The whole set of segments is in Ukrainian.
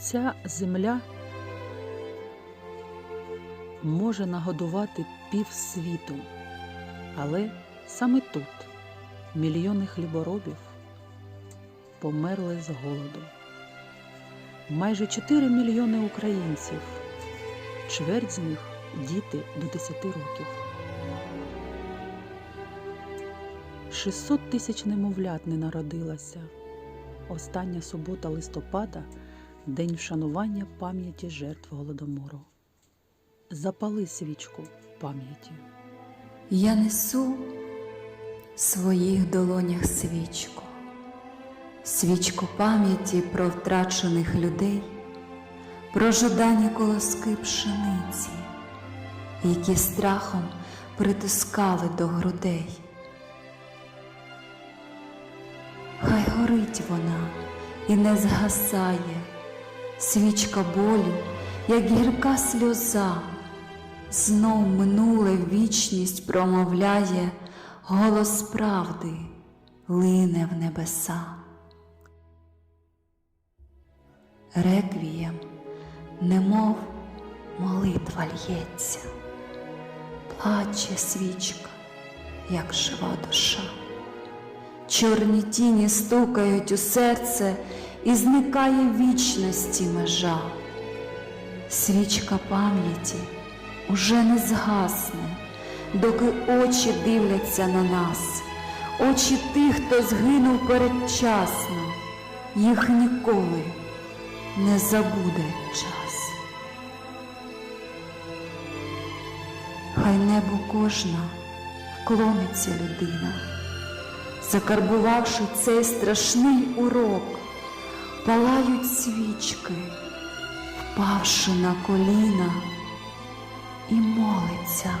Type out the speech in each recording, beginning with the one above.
Ця земля може нагодувати півсвіту, але саме тут мільйони хліборобів померли з голоду. Майже 4 мільйони українців, чверть з них діти до 10 років. 600 тисяч немовлят не народилося. Остання субота листопада день вшанування пам'яті жертв голодомору. Запали свічку пам'яті. Я несу в своїх долонях свічку, свічку пам'яті про втрачених людей, про жадані колоски пшениці, які страхом притискали до грудей. Хай горить вона і не згасає, свічка болю, як гірка сльоза, знов минуле вічність промовляє, голос правди лине в небеса. Реквієм, немов молитва лється, плаче свічка, як жива душа. Чорні тіні стукають у серце і зникає вічності межа. Свічка пам'яті уже не згасне, доки очі дивляться на нас, очі тих, хто згинув передчасно, їх ніколи не забуде час. Хай небу кожна вклониться людина закарбувавши цей страшний урок, палають свічки, впавши на коліна, і молиться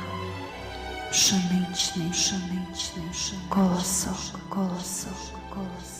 пшеничний, пшеничний, пшеничний, колосок, колосок, колосок.